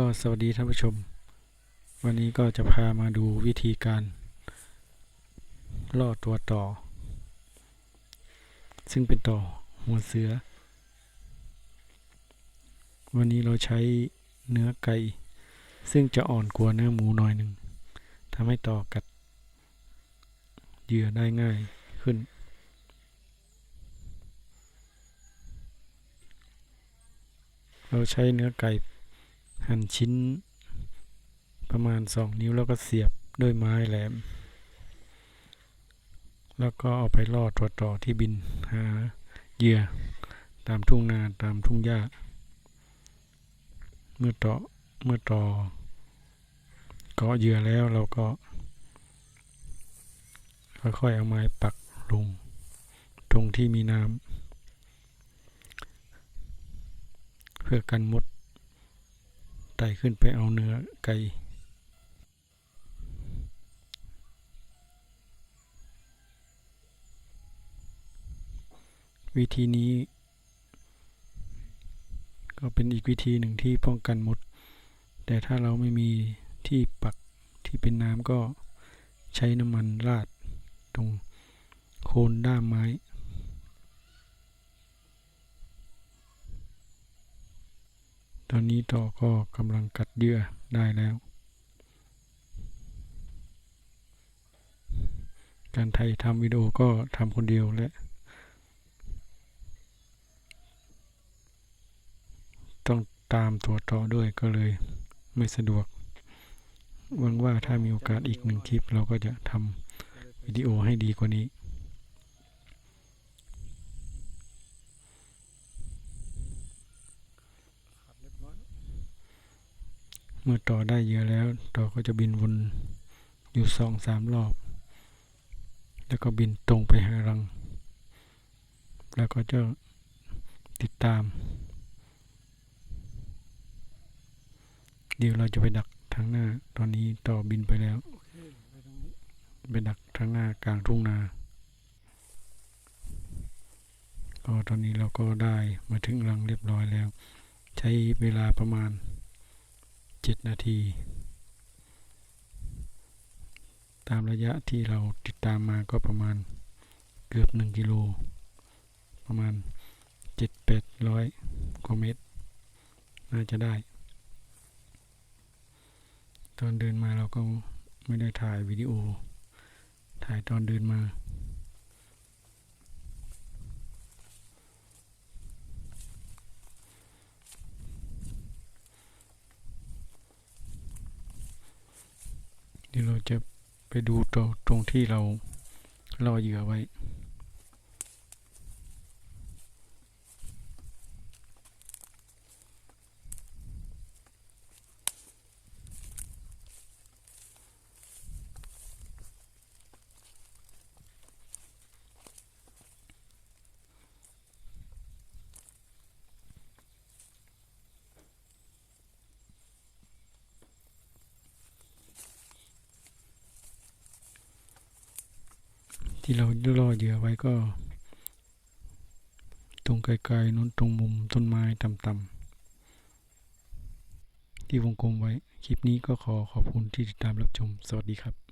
ก็สวัสดีท่านผู้ชม วันนี้ก็จะพามาดูวิธีการล่อตัวต่อ ซึ่งเป็นต่อหัวเสือ วันนี้เราใช้เนื้อไก่ซึ่งจะอ่อนกว่าเนื้อหมูหน่อยหนึ่งทำให้ต่อกัดเหยื่อได้ง่ายขึ้นเราใช้เนื้อไก่ หั่นชิ้นประมาณสองนิ้วแล้วก็เสียบด้วยไม้แหลม แล้วก็เอาไปล่อตัวต่อที่บินหาเหยื่อตามทุ่งนาตามทุ่งหญ้า เมื่อต่อเมื่อต่อเกาะเหยื่อแล้วเราก็ ค่อยๆเอาไม้ปักลงตรงที่มีน้ำเพื่อกันมด ไต่ขึ้นไปเอาเนื้อไก่วิธีนี้ ก็เป็นอีกวิธีหนึ่งที่ป้องกันมด แต่ถ้าเราไม่มีที่ปักที่เป็นน้ำก็ใช้น้ำมันราดตรงโคนด้ามไม้ ตอนนี้ต่อก็กำลังกัดเยื่อได้แล้ว การไทยทำวิดีโอก็ทำคนเดียวและต้องตามตัวต่อด้วยก็เลยไม่สะดวกหวังว่าถ้ามีโอกาสอีกหนึ่งคลิปเราก็จะทำวิดีโอให้ดีกว่านี้ เมื่อต่อได้เยื่อแล้ว ต่อก็จะบินวนอยู่สองสามรอบ แล้วก็บินตรงไปหารัง แล้วก็จะติดตาม เดี๋ยวเราจะไปดักทางหน้า ตอนนี้ต่อบินไปแล้ว ไปดักทางหน้ากลางทุ่งนาก็ตอนนี้เราก็ได้มาถึงรังเรียบร้อยแล้ว ใช้เวลาประมาณ 7นาที ตามระยะที่เราติดตามมาก็ประมาณเกือบ1กิโล ประมาณ7-800กว่าเมตร น่าจะได้ ตอนเดินมาเราก็ไม่ได้ถ่ายวิดีโอ ถ่ายตอนเดินมา เดี๋ยวเราจะไปดูตรงที่เราล่อเหยื่อไว้ ที่เราล่อเหยื่อไว้ก็ ตรงไกลๆนู้นตรงมุมต้นไม้ต่ำๆที่วงกลมไว้ คลิปนี้ก็ขอขอบคุณที่ติดตามรับชม สวัสดีครับ